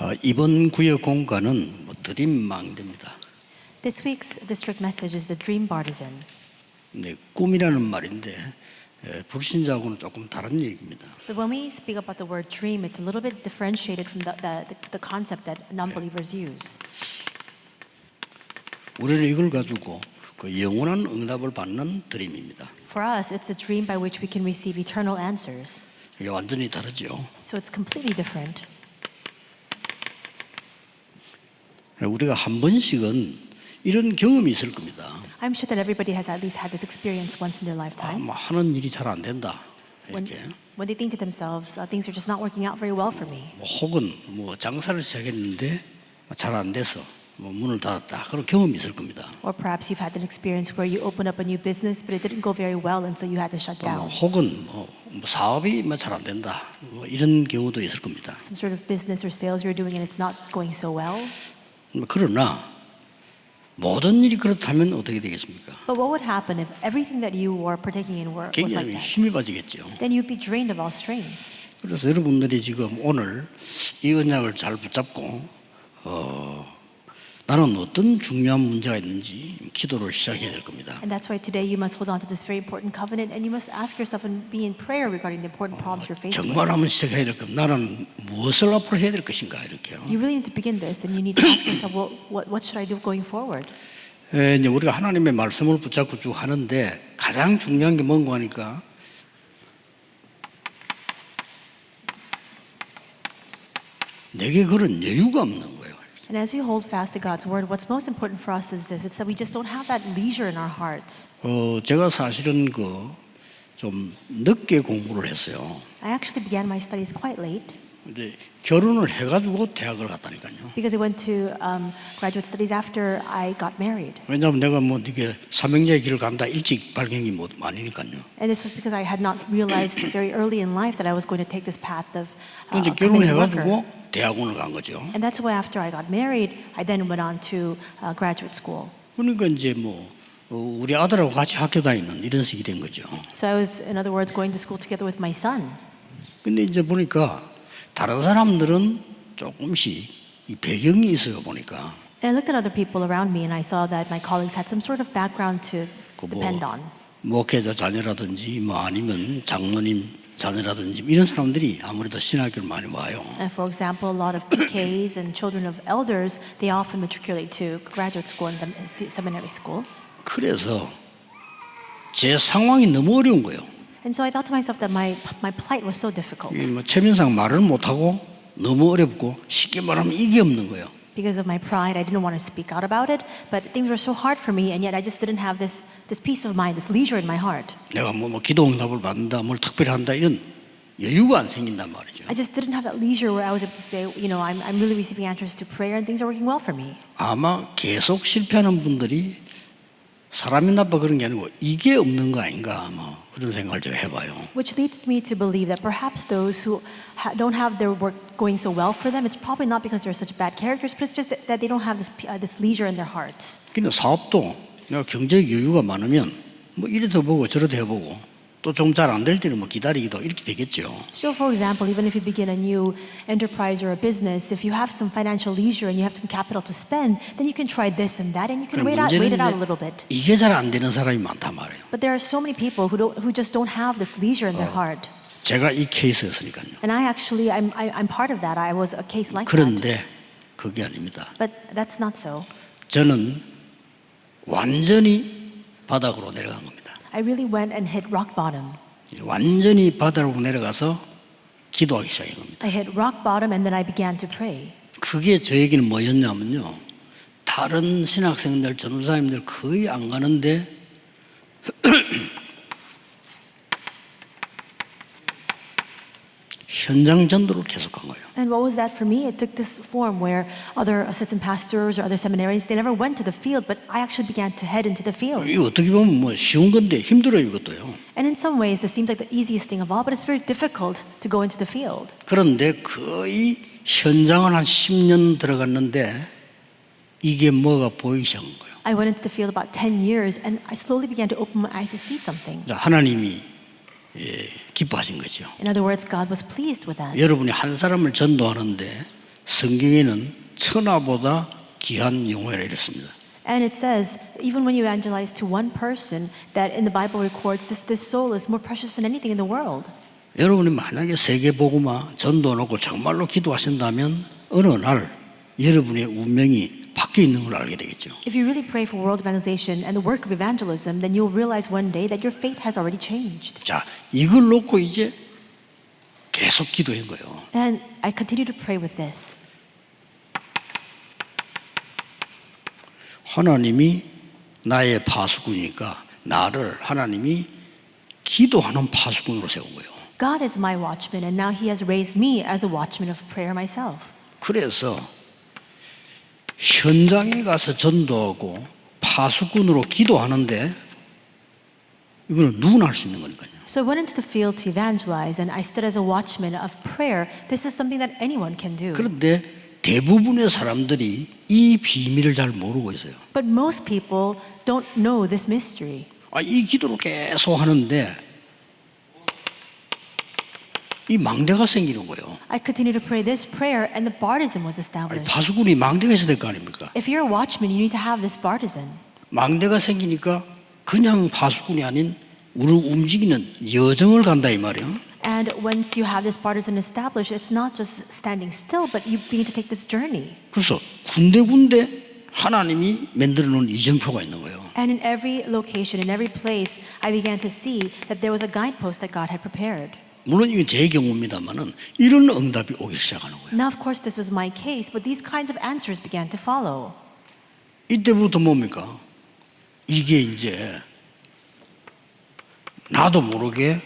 어, 이번 구역 공간은 뭐 드림 망대입니다. This week's district message is the Dream Bartisan. 네, 꿈이라는 말인데 에, 불신자하고는 조금 다른 얘기입니다. But when we speak about the word dream, it's a little bit differentiated from the, the, the concept that non-believers use. 우리는 이걸 가지고 그 영원한 응답을 받는 드림입니다. For us, it's a dream by which we can receive eternal answers. 이게 완전히 다르죠. So it's completely different. 우리가 한 번씩은 이런 경험이 있을 겁니다. I'm sure that everybody has at least had this experience once in their 아, lifetime. 뭐 하는 일이 잘 안 된다. When, 이렇게. when they think to themselves, uh, things are just not working out very well for me. 뭐 혹은 뭐 장사를 시작했는데 잘 안 돼서 뭐 문을 닫았다. 그런 경험이 있을 겁니다. Or perhaps you've had an experience where you opened up a new business, but it didn't go very well, and so you had to shut 또뭐 down. 혹은 뭐, 뭐 사업이 잘안 된다. 뭐 이런 경우도 있을 겁니다. Some sort of business or sales you're doing and it's not going so well. 뭐 그러나 모든 일이 그렇다면 어떻게 되겠습니까? But what would happen if everything that you were partaking in were, was like 굉장히 that? 힘이 빠지겠죠. Then you'd be drained of all strength. 그래서 여러분들이 지금 오늘 이 언약을 잘 붙잡고 어, 나는 어떤 중요한 문제가 있는지 기도를 시작해야 될 겁니다. And that's why today you must hold on to this very important covenant and you must ask yourself and be in prayer regarding the important problems you're facing. 정말 한번 시작해야 될 겁니다. 나는 무엇을 앞으로 해야 될 것인가 이렇게요. You really need to begin this and you need to ask yourself, well, what, what should I do going forward? 에, 이제 우리가 하나님의 말씀을 붙잡고 쭉 하는데 가장 중요한 게 뭔가 하니까 내게 그런 여유가 없는 거예요. And as we hold fast to God's word, what's most important for us is this it's that we just don't have that leisure in our hearts. 어, 제가 사실은 그 좀 늦게 공부를 했어요. I actually began my studies quite late 이제 결혼을 해가지고 대학을 갔다니까요. because I went to um, graduate studies after I got married. 왜냐하면 내가 뭐 이게 사명자의 길을 간다 일찍 발견이 뭐 아니니까요. And this was because I had not realized very early in life that I was going to take this path of uh, 이제. 결혼해가지고 대학원을 간 거죠. And that's why after I got married, I then went on to uh, graduate school. 그러니까 이제 뭐 어, 우리 아들하고 같이 학교 다니는 이런 식이 된 거죠. So I was, in other words, going to school together with my son. 근데 이제 보니까 다른 사람들은 조금씩 이 배경이 있어요 보니까 And I looked at other people around me and I saw that my colleagues had some sort of background to 그뭐 depend on. 목회자 자녀라든지 뭐 아니면 장모님 자녀라든지 이런 사람들이 아무래도 신학교를 많이 와요. And for example, a lot of PKs and children of elders, they often matriculate to graduate school and seminary school. 그래서 제 상황이 너무 어려운 거예요. And so I thought to myself that my, my plight was so difficult. 이게 뭐 최민상 말을 못 하고 너무 어렵고 쉽게 말하면 이게 없는 거예요. Because of my pride, I didn't want to speak out about it, but things were so hard for me, and yet I just didn't have this, this peace of mind, this leisure in my heart. 내가 뭐, 뭐 기도 응답을 받는다, 뭘 특별히 한다 이런 여유가 안 생긴단 말이죠. I just didn't have that leisure where I was able to say, you know, I'm, I'm really receiving answers to prayer and things are working well for me. 아마 계속 실패하는 분들이 사람이 나빠 그런 게 아니고 이게 없는 거 아닌가 뭐 그런 생각을 제가 해봐요. Which leads me to believe that perhaps those who ha- don't have their work going so well for them, it's probably not because they're such bad characters, but it's just that, that they don't have this, p- uh, this leisure in their hearts. 근데 사업도 내가 경제적 여유가 많으면 뭐 이래도 보고 저래도 해보고 또 좀 잘 안 될 때는 뭐 기다리기도 이렇게 되겠죠. So, for example, even if you begin a new enterprise or a business, if you have some financial leisure and you have some capital to spend, then you can try this and that, and you can wait, out, wait it out a little bit. 이게 잘 안 되는 사람이 많단 말이에요. But there are so many people who, don't, who just don't have this leisure in their heart. 제가 이 케이스였으니까요. And I actually, I'm, I, I'm part of that. I was a case like that. 그런데 그게 아닙니다. But that's not so. 저는 완전히 바닥으로 내려간 겁니다. I really went and hit rock bottom. 완전히 바닥으로 내려가서 기도하기 시작한 겁니다. I hit rock bottom and then I began to pray. 그게 저에게는 뭐였냐면요. 다른 신학생들, 전도사님들 거의 안 가는데 현장 전도를 계속한 거예요. And what was that for me? It took this form where other assistant pastors or other seminaries, they never went to the field, but I actually began to head into the field. 이거 어떻게 보면 뭐 쉬운 건데 힘들어요 이것도요. And in some ways, this seems like the easiest thing of all, but it's very difficult to go into the field. 그런데 거의 현장을 한 10년 들어갔는데 이게 뭐가 보이기 시작한 거예요. I went into the field about 10 years, and I slowly began to open my eyes to see something. 자, 하나님이 예, 기뻐하신 거죠. In other words, God was pleased with that. 여러분이 한 사람을 전도하는데 성경에는 천하보다 귀한 영혼이라 이랬습니다. And it says, even when you evangelize to one person, that in the Bible records this, this soul is more precious than anything in the world. 여러분이 만약에 세계 복음화 전도 놓고 정말로 기도하신다면 어느 날 여러분의 운명이 바뀌어 있는 걸 알게 되겠죠. If you really pray for world evangelization and the work of evangelism, then you'll realize one day that your fate has already changed. 자, 이걸 놓고 이제 계속 기도한 거예요. And I continue to pray with this. 하나님이 나의 파수꾼이니까 나를 하나님이 기도하는 파수꾼으로 세운 거예요. God is my watchman, and now He has raised me as a watchman of prayer myself. 그래서 현장에 가서 전도하고 파수꾼으로 기도하는데 이거는 누구나 할 수 있는 거니까요. So I went into the field to evangelize, and I stood as a watchman of prayer. This is something that anyone can do. 그런데 대부분의 사람들이 이 비밀을 잘 모르고 있어요. But most people don't know this mystery. 아, 이 기도를 계속 하는데 이 망대가 생기는 거예요. I continued to pray this prayer, and the bartizan was 아니, established. 파수꾼이 망대가 있어야 될 거 아닙니까? If you're a watchman, you need to have this bartizan. 망대가 생기니까 그냥 파수꾼이 아닌 우리 움직이는 여정을 간다 이 말이에요. And once you have this bartizan established, it's not just standing still, but you begin to take this journey. 그래서 군데군데 하나님이 만들어 놓은 이정표가 있는 거예요. And in every location, in every place, I began to see that there was a guidepost that God had prepared. 물론 이게 제 경우입니다만은 이런 응답이 오기 시작하는 거예요. Now, of course, this was my case, but these kinds of answers began to follow. 이때부터 뭡니까? 이게 이제 나도 모르게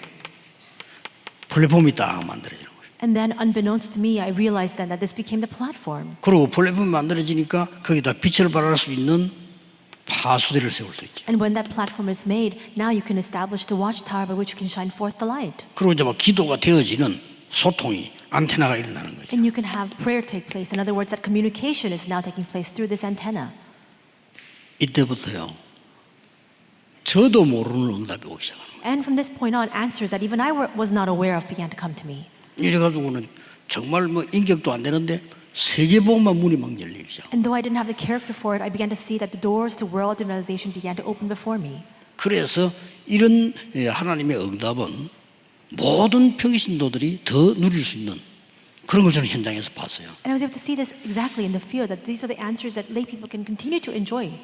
플랫폼이 딱 만들어지는 거예요. And then, unbeknownst to me, I realized then that this became the platform. 그리고 플랫폼이 만들어지니까 거기다 빛을 발할 수 있는 파수대를 세울 수 있죠. And when that platform is made, now you can establish the watchtower by which you can shine forth the light. 그리고 이제 막 기도가 되어지는 소통이 안테나가 일어나는 거죠. And you can have prayer take place. In other words, that communication is now taking place through this antenna. 이때부터요. 저도 모르는 응답이 오기 거예요. And from this point on, answers that even I was not aware of began to come to me. 이래가지고는 정말 뭐 인격도 안 되는데 세계복만 문이 막 열리기 시작. And though I didn't have the character for it, I began to see that the doors to world evangelization began to open before me. 그래서 이런 예, 하나님의 응답은 모든 평신도들이 더 누릴 수 있는 그런 걸 저는 현장에서 봤어요. And I was able to see this exactly in the field, that these are the answers that lay people can continue to enjoy.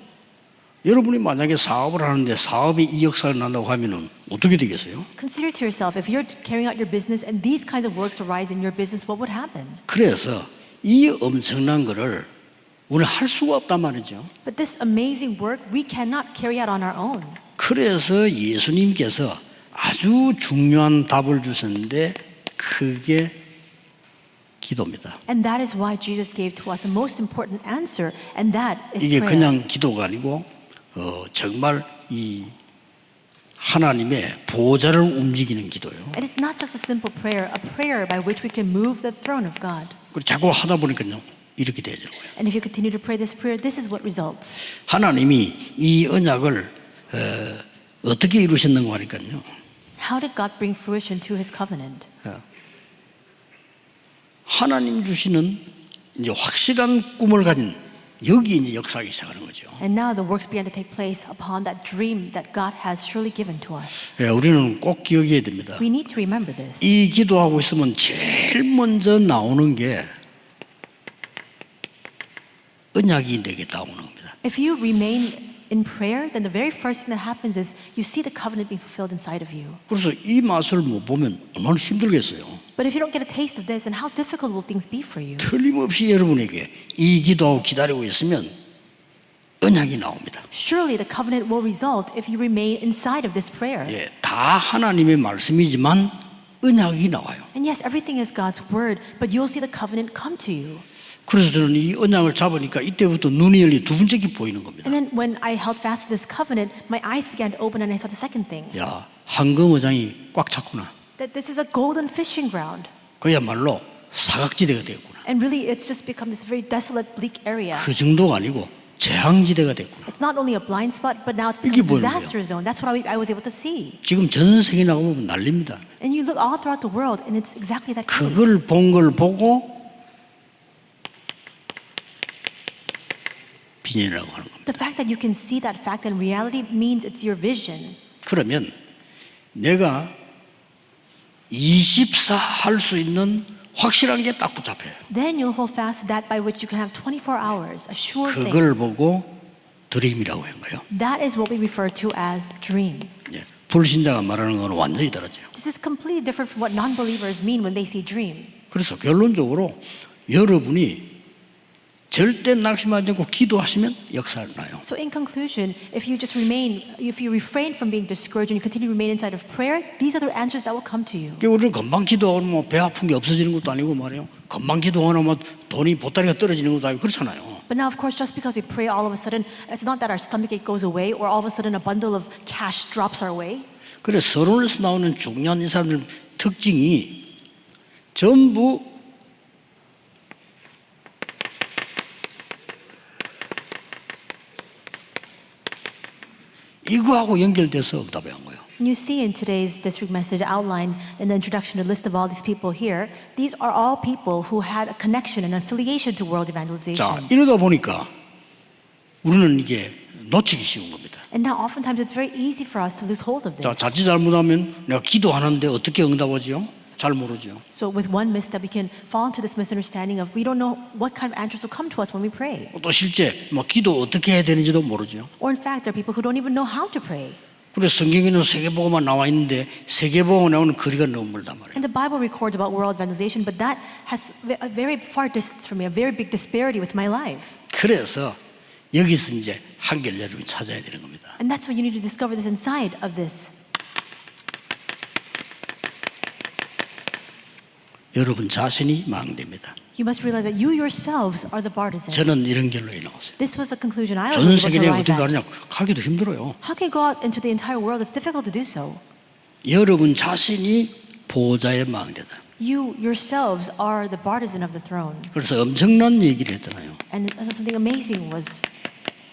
여러분이 만약에 사업을 하는데 사업이 이 역사를 난다고 하면은 어떻게 되겠어요? Consider to yourself, if you're carrying out your business and these kinds of works arise in your business, what would happen? 그래서 이 엄청난 거를 우리는 할 수가 없단 말이죠. But this amazing work we cannot carry out on our own. 그래서 예수님께서 아주 중요한 답을 주셨는데 그게 기도입니다. And that is why Jesus gave to us a most important answer, and that is 이게 prayer. 그냥 기도가 아니고 어, 정말 이 하나님의 보좌를 움직이는 기도예요. It is not just a simple prayer, a prayer by which we can move the throne of God. 그리고 자꾸 하다 보니까요 이렇게 되는 거예요. And if you continue to pray this prayer, this is what results. 하나님이 이 언약을 어, 어떻게 이루셨는가 하니까요. How did God bring fruition to his covenant? 하나님 주시는 이제 확실한 꿈을 가진 여기 이제 역사하기 시작하는 거죠. And now the works began to take place upon that dream that God has surely given to us. 예, 우리는 꼭 기억해야 됩니다. We need to remember this. 이 기도하고 있으면 제일 먼저 나오는 게 언약이 내게 나오는 겁니다. If you remain in prayer, then the very first thing that happens is you see the covenant being fulfilled inside of you. 그래서 이 맛을 못 보면 얼마나 힘들겠어요. But if you don't get a taste of this, then how difficult will things be for you? 틀림없이 여러분에게 이 기도하고 기다리고 있으면 언약이 나옵니다. Surely the covenant will result if you remain inside of this prayer. 예, 다 하나님의 말씀이지만 언약이 나와요. And yes, everything is God's word, but you'll see the covenant come to you. 그래서 저는 이 언약을 잡으니까 이때부터 눈이 열리 두 번째 게 보이는 겁니다. And then when I held fast to this covenant, my eyes began to open and I saw the second thing 야, 황금어장이 꽉 찼구나. that this is a golden fishing ground. 그야말로 사각지대가 되었구나. And really, it's just become this very desolate, bleak area. 그 정도가 아니고 재앙지대가 됐구나. It's not only a blind spot, but now it's 이게 become a 보이는 거예요. disaster zone. That's what I, I was able to see. 지금 전 세계 나가보면 난립니다. And you look all throughout the world, and it's exactly that case. 그걸 본 걸 보고 비전이라고 하는 겁니다. The fact that you can see that fact in reality means it's your vision. 그러면 내가 24 할 수 있는 확실한 게 딱 붙잡혀요. Then you'll hold fast that by which you can have 24 hours, a sure thing. 그걸 보고 드림이라고 한 거예요. That is what we refer to as dream. 예. 불신자가 말하는 거는 완전히 다르죠. This is completely different from what non-believers mean when they say dream. 그래서 결론적으로 여러분이 절대 낙심하지 않고 기도하시면 역사를 나요. So in conclusion, if you just remain, if you refrain from being discouraged and you continue to remain inside of prayer, these are the answers that will come to you. 그러니까 우리는 금방 기도하고 뭐배 아픈 게 없어지는 것도 아니고 말이에요. 금방 기도하면 뭐 돈이 보따리가 떨어지는 것도 아니고 그렇잖아요. But now, of course, just because we pray all of a sudden, it's not that our stomach ache goes away or all of a sudden a bundle of cash drops our way. 그래 서론에서 나오는 중요한 이 사람들 특징이 전부 이거하고 연결돼서 응답해 한 거예요. And you see in today's district message outline in the introduction to list of all these people here, these are all people who had a connection and affiliation to world 자, evangelization. 이러다 보니까 우리는 이게 놓치기 쉬운 겁니다. And now, oftentimes, it's very easy for us to lose hold of 자, this. 자칫 잘못하면 내가 기도하는데 어떻게 응답하지요? 잘 모르죠. So, with one misstep, we can fall into this misunderstanding of we don't know what kind of answers will come to us when we pray. 또 실제 뭐 기도 어떻게 해야 되는지도 모르죠. Or, in fact, there are people who don't even know how to pray. 그래서 성경에는 세계보고만 나와 있는데 세계보고 나오는 거리가 너무 멀단 말이에요. And the Bible records about world evangelization, but that has a very far distance from me, a very big disparity with my life. 그래서 여기서 이제 한결 여러분이 찾아야 되는 겁니다. And that's why you need to discover this inside of this. 여러분 자신이 망됩니다. You must realize that you yourselves are the partisan. 저는 이런 결론이 나왔어요. This was the conclusion I was 전 able to 세계에 arrive 어떻게 at. 가느냐 가기도 힘들어요. How can you go out into the entire world? It's difficult to do so. 여러분 자신이 보호자의 망대다. You yourselves are the partisan of the throne. 그래서 엄청난 얘기를 했잖아요. And something amazing was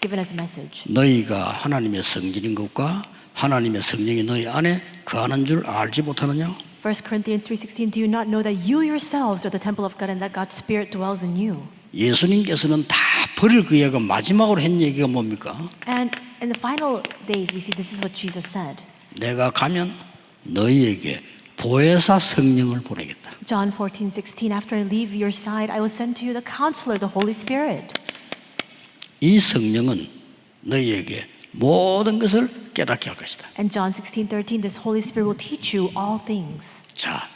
given as a message. 너희가 하나님의 성질인 것과 하나님의 성령이 너희 안에 거하는 줄 알지 못하느냐? 1 Corinthians 3:16 Do you not know that you yourselves are the temple of God and that God's spirit dwells in you? 예수님께서는 다 버릴 그 얘기가 마지막으로 한 얘기가 뭡니까? And in the final days we see this is what Jesus said. 내가 가면 너희에게 보혜사 성령을 보내겠다. John 14:16 After I leave your side I will send to you the counselor the Holy Spirit. 이 성령은 너희에게 모든 것을 깨닫게 할 것이다. And John 16:13 This Holy Spirit will teach you all things. 자,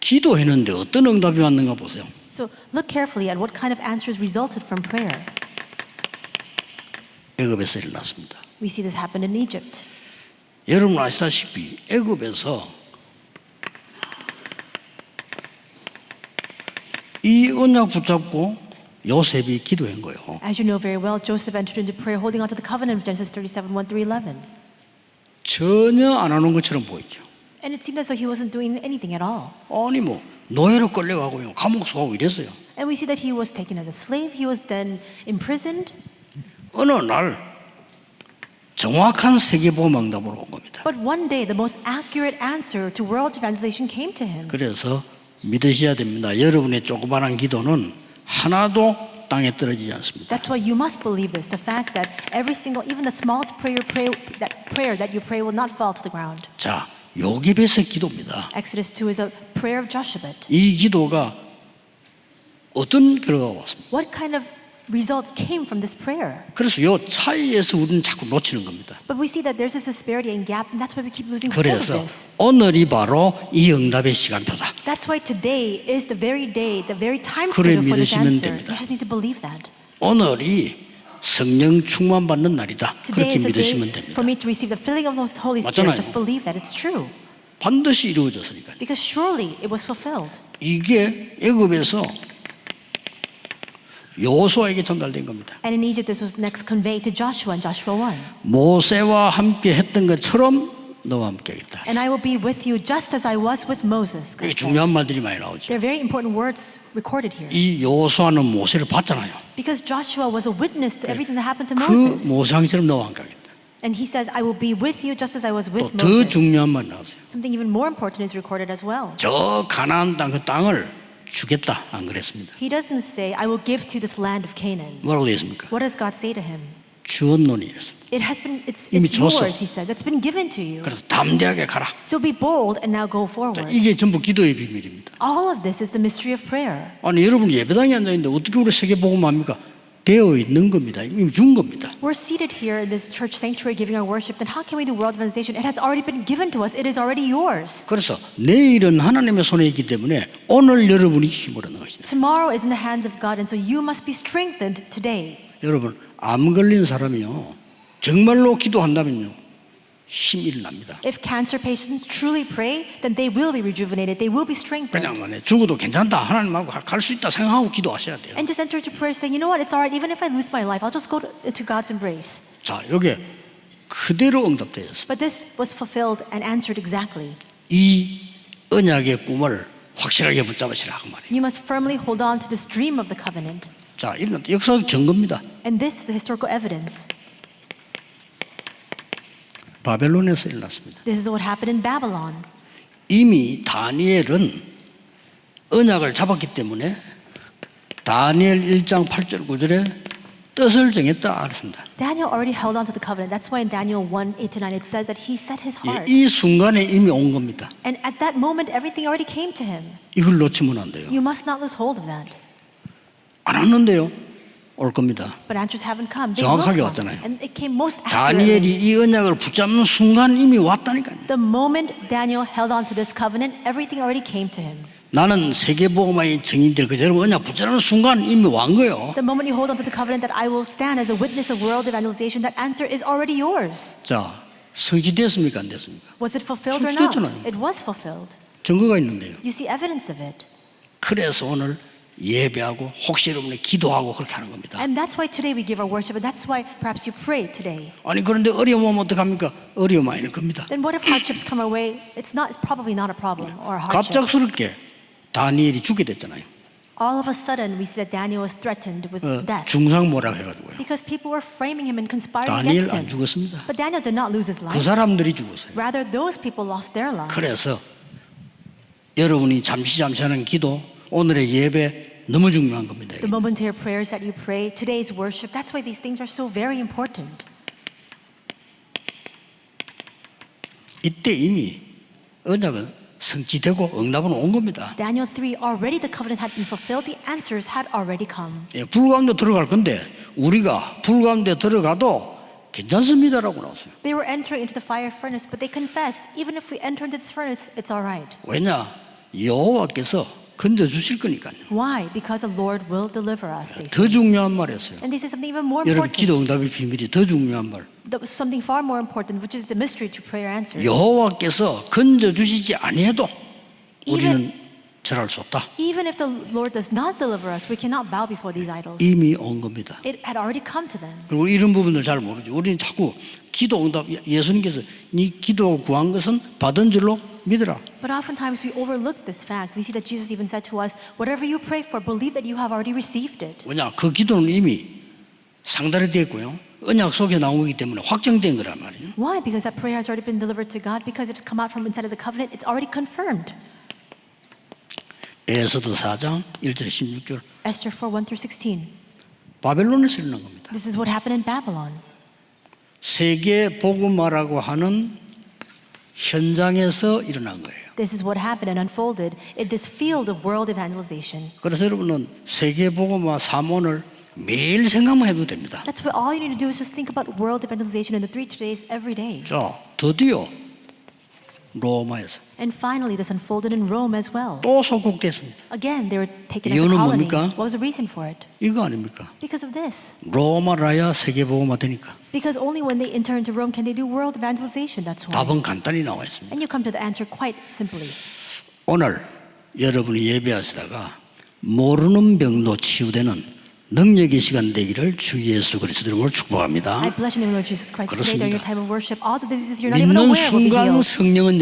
기도했는데 어떤 응답이 왔는가 보세요. So look carefully at what kind of answers resulted from prayer. 애굽에서 일어났습니다. We see this happen in Egypt. 여러분 아시다시피 애굽에서 이 언약 붙잡고 요셉이 기도한 거예요. As you know very well, Joseph entered into prayer holding on to the covenant of Genesis 37 1 through 11. 전혀 안 하는 것처럼 보이죠. And it seemed as though he wasn't doing anything at all. 아니 뭐 노예로 끌려가고요, 감옥 속하고 이랬어요. And we see that he was taken as a slave, he was then imprisoned. 어느 날 정확한 세계보험 응답으로 온 겁니다. But one day, the most accurate answer to world evangelization came to him. 그래서 믿으셔야 됩니다. 여러분의 조그마한 기도는 하나도 땅에 떨어지지 않습니다. That's why you must believe this the fact that every single, even the smallest prayer, pray, that prayer that you pray will not fall to the ground. 자, 요기벳의 기도입니다. Exodus 2 is a prayer of Joshua. 이 기도가 어떤 결과가 왔습니다. What kind of results came from this prayer? 그래서 요 차이에서 우리는 자꾸 놓치는 겁니다. But we see that there's this disparity and gap, and that's why we keep losing hold of 그래서 this. 오늘이 바로 이 응답의 시간표다. That's why today is the very day, the very time 그래 schedule for this 믿으시면 answer. 됩니다. You just need to believe that. 오늘이 성령 충만 받는 날이다. Today 그렇게 is a 믿으시면 day 됩니다. for me to receive the filling of the Holy Spirit. 맞잖아요. Just believe that it's true. 반드시 이루어졌으니까. Because surely it was fulfilled. 이게 애굽에서 여호수아에게 전달된 겁니다. And in Egypt, this was next conveyed to Joshua in Joshua 1. 모세와 함께 했던 것처럼 너와 함께 하겠다. And I will be with you just as I was with Moses. 이게. 중요한 말들이 많이 나오죠. They're very important words recorded here. 이 여호수아는 모세를 봤잖아요. Because Joshua was a witness to everything that happened to 그 Moses. 모상처럼 너와 함께 하겠다. And he says, I will be with you just as I was with 또 더 Moses. 중요한 말 나오세요. Something even more important is recorded as well. 저 가나안 땅그 땅을 주겠다 안 그랬습니다. He doesn't say, I will give to this land of Canaan. 뭐라고 되어 있습니까? What does God say to him? 주었노니 이랬습니다. It has been, it's, 이미 it's 줬어. yours, he says. It's been given to you. 그래서 담대하게 가라. So be bold and now go 자, forward. 이게 전부 기도의 비밀입니다. All of this is the mystery of prayer. 아니 여러분 예배당에 앉아 있는데 어떻게 우리 세계 복음 합니까? 되어 있는 겁니다. 이미 준 겁니다. We're seated here in this church sanctuary giving our worship. Then how can we do world evangelization? It has already been given to us. It is already yours. 그래서 내일은 하나님의 손에 있기 때문에 오늘 여러분이 힘을 얻는 것이다. Tomorrow is in the hands of God, and so you must be strengthened today. 여러분 암 걸린 사람이요 정말로 기도한다면요 힘이 일납니다. If cancer patients truly pray, then they will be rejuvenated. They will be strengthened. 그냥 말해 죽어도 괜찮다 하나님하고 갈 수 있다 생각하고 기도하셔야 돼요. And just enter into prayer saying, you know what, it's all right. Even if I lose my life, I'll just go to, to God's embrace. 자 여기 그대로 응답되었습니다. But this was fulfilled and answered exactly. 이 언약의 꿈을 확실하게 붙잡으시라 그 말이에요. You must firmly hold on to this dream of the covenant. 자 이런 역사적 증거입니다. And this is historical evidence. 바벨론에서 일어났습니다. This is what happened in Babylon. 이미 다니엘은 언약을 잡았기 때문에 다니엘 1장 8절 9절에 뜻을 정했다 그랬습니다. Daniel already held on to the covenant. That's why in Daniel 1 8 to 9 it says that he set his 예, heart. 이 순간에 이미 온 겁니다. And at that moment, everything already came to him. 이걸 놓치면 안 돼요. You must not lose hold of that. 안 왔는데요. 올 겁니다. But answers haven't come. 정확하게. 왔잖아요. And it came most 다니엘이. 이 언약을 붙잡는 순간 이미 왔다니까요. 나는 세계복음화의 증인들 그대로 언약 붙잡는 순간 이미 완 거예요. The moment you hold on to the covenant that I will stand as a witness of world evangelization, that answer is already yours. 자, 성취됐습니까? 안 됐습니까? Was it fulfilled or not? 성취됐잖아요. It was fulfilled. 증거가 있는데요. You see evidence of it. 그래서 오늘 예배하고 혹시 여러분이 기도하고 그렇게 하는 겁니다. And that's why today we give our worship, and that's why perhaps you pray today. 아니 그런데 어려움 오면 어떡합니까? 어려움 아닐 겁니다. Then what if hardships come our way? It's not. It's probably not a problem or a hardship. 갑작스럽게 다니엘이 죽게 됐잖아요. All of a sudden, we see that Daniel was threatened with 어, death 중상모라고 해가지고요. because people were framing him and conspiring 다니엘 against 안 him. 죽었습니다. But Daniel did not lose his 그 life. 사람들이 죽었어요. Rather, those people lost their lives. 그래서 여러분이 잠시 잠시 하는 기도, 오늘의 예배 너무 중요한 겁니다. The momentary prayers that you pray, today's worship, that's why these things are so very important. 이때 이미 언약은 성취되고 응답은 온 겁니다. Daniel 3, already the covenant had been fulfilled, the answers had already come. 예, 불 가운데 들어갈 건데 우리가 불 가운데 들어가도 괜찮습니다라고 나왔어요. They were entering into the fire furnace, but they confessed, even if we enter into this furnace, it's all right. 왜냐? 여호와께서 건져 주실 거니까요. Why? Because the Lord will deliver us. They 더 said. 중요한 말이었어요. And they say something even more 여러분 important. 기도 응답의 비밀이 더 중요한 말. That was something far more important, which is the mystery to prayer answers. 여호와께서 건져 주시지 아니해도 우리는 절할 수 없다. Even if the Lord does not deliver us, we cannot bow before these idols. 이미 온 겁니다. It had already come to them. 그리고 이런 부분들 잘 모르죠. 우리는 자꾸 기도 응답 예수님께서 네 기도 구한 것은 받은 줄로 믿으라. But oftentimes we overlook this fact. We see that Jesus even said to us, Whatever you pray for, believe that you have already received it. 왜냐? 그 기도는 이미 상달이 됐고요. 언약 속에 나온 거기 때문에 확정된 거란 말이에요. Why? Because that prayer has already been delivered to God, because it's come out from inside of the covenant, it's already confirmed. 에서도 4장 1절 16절 Esther 4 1 through 16. 바벨론에서 일어난 겁니다. This is what happened in Babylon. 세계 복음화라고 하는 현장에서 일어난 거예요. This is what happened and unfolded in this field of world evangelization. 그래서 여러분은 세계 복음화 사문을 매일 생각만 해도 됩니다. That's what all you need to do is just think about world evangelization in the three days every day. 자, 드디어 로마에서 And finally, this unfolded in Rome as well. 또 속국됐습니다. Again, they were taken as a 이유는 colony. 뭡니까? What was the reason for it? 이거 아닙니까? Because of this. 로마라야 세계 복음화 되니까. Because only when they enter into Rome can they do world evangelization. That's why. 답은 간단히 나와 있습니다. And you come to the answer quite simply. 오늘 여러분이 예배하시다가 모르는 병도 치유되는 능력의 시간 되기를 주 예수 그리스도 이름으로 축복합니다. 그렇습니다. 믿는 순간. 성령은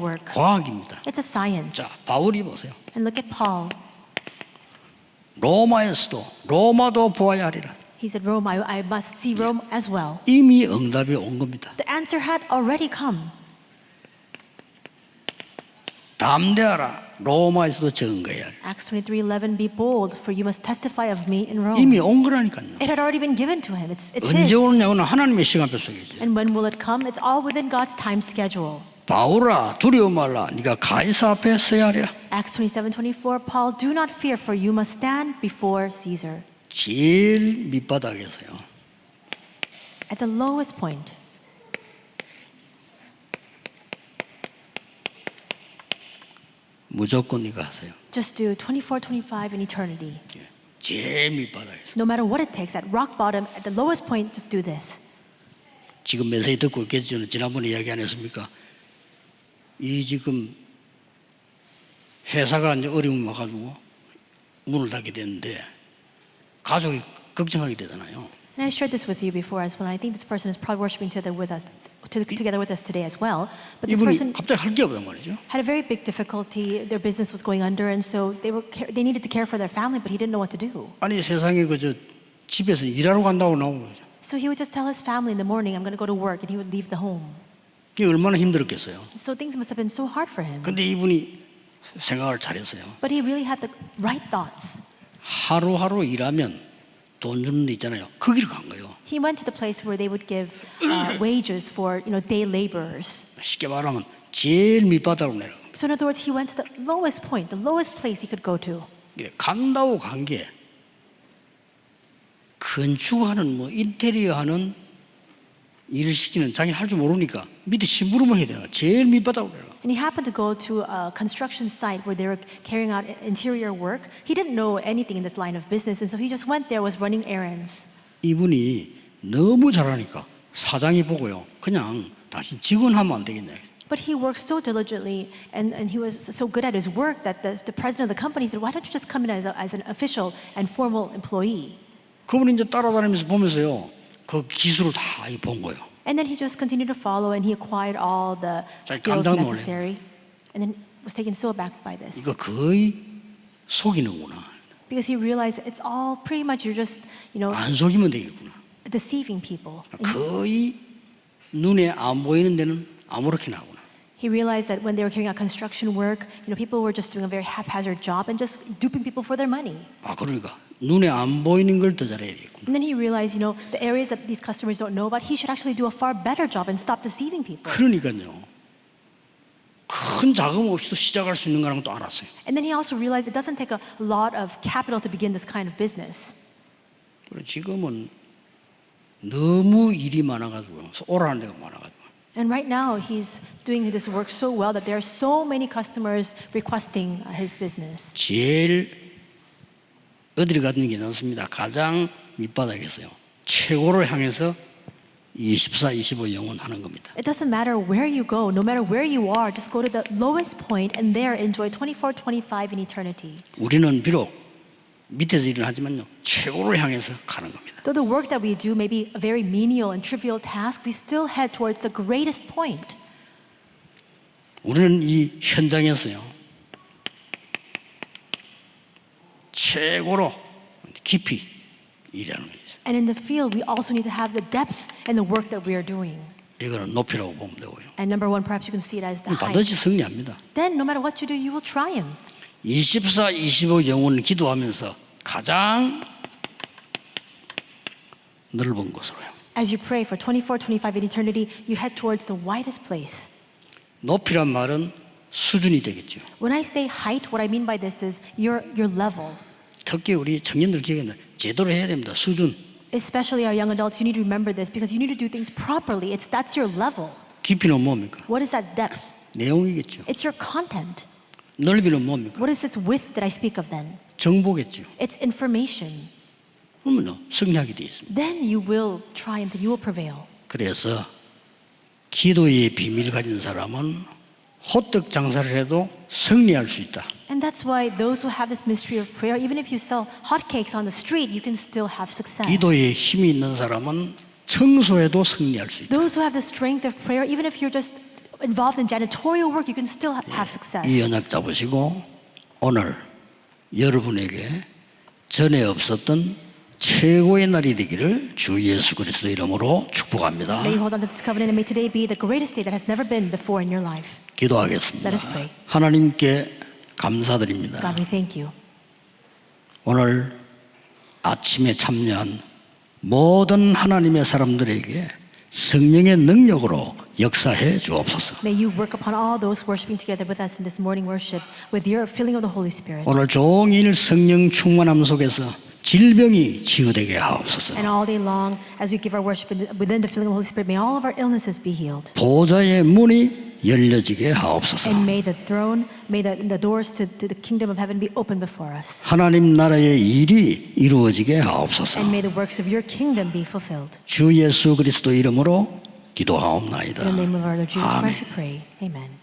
work. 과학입니다. 자, 바울이 보세요. 로마에서도 로마도 보아야 하리라. He said, Rome, I, I must see Rome as well. 이미 응답이 온 겁니다. The answer had already come. 담대하라. 로마에서도 적은 거야. Acts 23:11 Be bold for you must testify of me in Rome. 이미 온 거라니까요. It had already been given to him. It's, it's 언제 his. 오느냐고는 하나님의 시간표 속이지. And when will it come? It's all within God's time schedule. 바울아 두려워 말라. 네가 가이사 앞에 서야 하리라. Acts 27:24 Paul do not fear for you must stand before Caesar. 제일 밑바닥에서요. At the lowest point. 무조건 이거 하세요. Just do 24:25 in eternity. 예. 제일 밑바닥에서. No matter what it takes at rock bottom at the lowest point just do this. 지금 메시지 듣고 있겠지만 지난번에 이야기 안 했습니까? 이 지금 회사가 이제 어려움 와가지고 문을 닫게 됐는데 가족이 걱정하게 되잖아요. And I shared this with you before as well. I think this person is probably worshiping together with us to, together with us today as well. But this 이분이 person 갑자기 할 게 없단 말이죠. had a very big difficulty. Their business was going under, and so they were care- they needed to care for their family, but he didn't know what to do. 아니 세상에 그저 집에서 일하러 간다고 나오고 그러죠. So he would just tell his family in the morning, "I'm going to go to work," and he would leave the home. 이게 얼마나 힘들었겠어요. So things must have been so hard for him. 근데 이분이 생각을 잘했어요. But he really had the right thoughts. 하루하루 일하면 돈 주는 데 있잖아요. 거기로 간 거예요. He went to the place where they would give uh, wages for you know day laborers. 쉽게 말하면 제일 밑바닥으로 내려가. So in other words, he went to the lowest point, the lowest place he could go to. 이게 간다고 간 게 건축하는 뭐 인테리어 하는 일을 시키는 자기 할 줄 모르니까 밑에 심부름을 해야 되나 제일 밑바닥으로 내려가. And he happened to go to a construction site where they were carrying out interior work. He didn't know anything in this line of business, and so he just went there, was running errands. 이분이 너무 잘하니까 사장이 보고요. 그냥 당신 직원하면 안 되겠냐. But he worked so diligently and, and he was so good at his work that the, the president of the company said, Why don't you just come in as, a, as an official and formal employee? 그분이 이제 따라다니면서 보면서요. 그 기술을 다 본 거예요. And then he just continued to follow and he acquired all the 자, skills 깜짝 놀래. necessary. And then was taken so aback by this. 이거 거의 속이는구나. Because he realized it's all pretty much you're just, you know, 안 속이면 되겠구나. deceiving people. And 거의 눈에 안 보이는 데는 아무렇게나 하구나. he realized that when they were carrying out construction work, you know, people were just doing a very haphazard job and just duping people for their money. 아 그러니까 눈에 안 보이는 걸 더 잘해야 되겠구나. And then he realized, you know, the areas that these customers don't know about, he should actually do a far better job and stop deceiving people. 그러니까요. 큰 자금 없이도 시작할 수 있는 거라는 것도 알았어요. And then he also realized it doesn't take a lot of capital to begin this kind of business. 그리고 지금은 너무 일이 많아가지고 오라는 데가 많아가지고 And right now, he's doing this work so well that there are so many customers requesting uh, his business. 제일 어디를 가든 괜찮습니다. 가장 밑바닥에서요. 최고를 향해서 24, 25 영원하는 겁니다. It doesn't matter where you go, no matter where you are, just go to the lowest point and there enjoy 24, 25 in eternity. 우리는 비록 밑에서 일을 하지만요. 최고를 향해서 가는 겁니다. Though the work that we do may be a very menial and trivial task, we still head towards the greatest point. 우리는 이 현장에서요. 최고로 깊이 일하는 거죠. And in the field, we also need to have the depth in the work that we are doing. 이거는 높이라고 보면 되고요. And number one, perhaps you can see it as the height. 반드시 승리합니다. Then, no matter what you do, you will triumph. 24, 25 영혼을 기도하면서 가장 넓은 곳으로요. As you pray for 24, 25 in eternity, you head towards the widest place. 높이란 말은 수준이 되겠죠. When I say height, what I mean by this is your, your level. 특히 우리 청년들 기억에는 제대로 해야 됩니다. 수준. Especially our young adults, you need to remember this because you need to do things properly. It's, that's your level. 깊이는 뭡니까? What is that depth? 내용이겠죠. It's your content. 넓이는 뭡니까? What is this width that I speak of then? 정보겠죠. It's information. 그러면요 승리하게 되어 있습니다. Then you will triumph and you will prevail. 그래서 기도의 비밀 가진 사람은 호떡 장사를 해도 승리할 수 있다. And that's why those who have this mystery of prayer, even if you sell hotcakes on the street, you can still have success. 기도에 힘이 있는 사람은 청소해도 승리할 수 있다. Those who have the strength of prayer, even if you're just involved in janitorial work, you can still ha- have success. 이 언약 잡으시고 오늘 여러분에게 전에 없었던 최고의 날이 되기를 주 예수 그리스도 이름으로 축복합니다. May you hold on to this covenant and may today be the greatest day that has never been before in your life. 기도하겠습니다. Let us pray. 하나님께 감사드립니다. God, we thank you. 오늘 아침에 참여한 모든 하나님의 사람들에게 성령의 능력으로 역사해 주옵소서. May you work upon all those worshiping together with us in this morning worship with your filling of the Holy Spirit. 오늘 종일 성령 충만함 속에서 질병이 치유되게 하옵소서. And all day long, as we give our worship in the- within the filling of the Holy Spirit, may all of our illnesses be healed. 보좌의 문이 열려지게 하옵소서. And may the throne, may the, the doors to, to the kingdom of heaven be open before us. 하나님 나라의 일이 이루어지게 하옵소서. And may the works of your kingdom be fulfilled. 주 예수 그리스도 이름으로 기도하옵나이다. In the name of our Lord Jesus 아멘. Christ, we pray. Amen.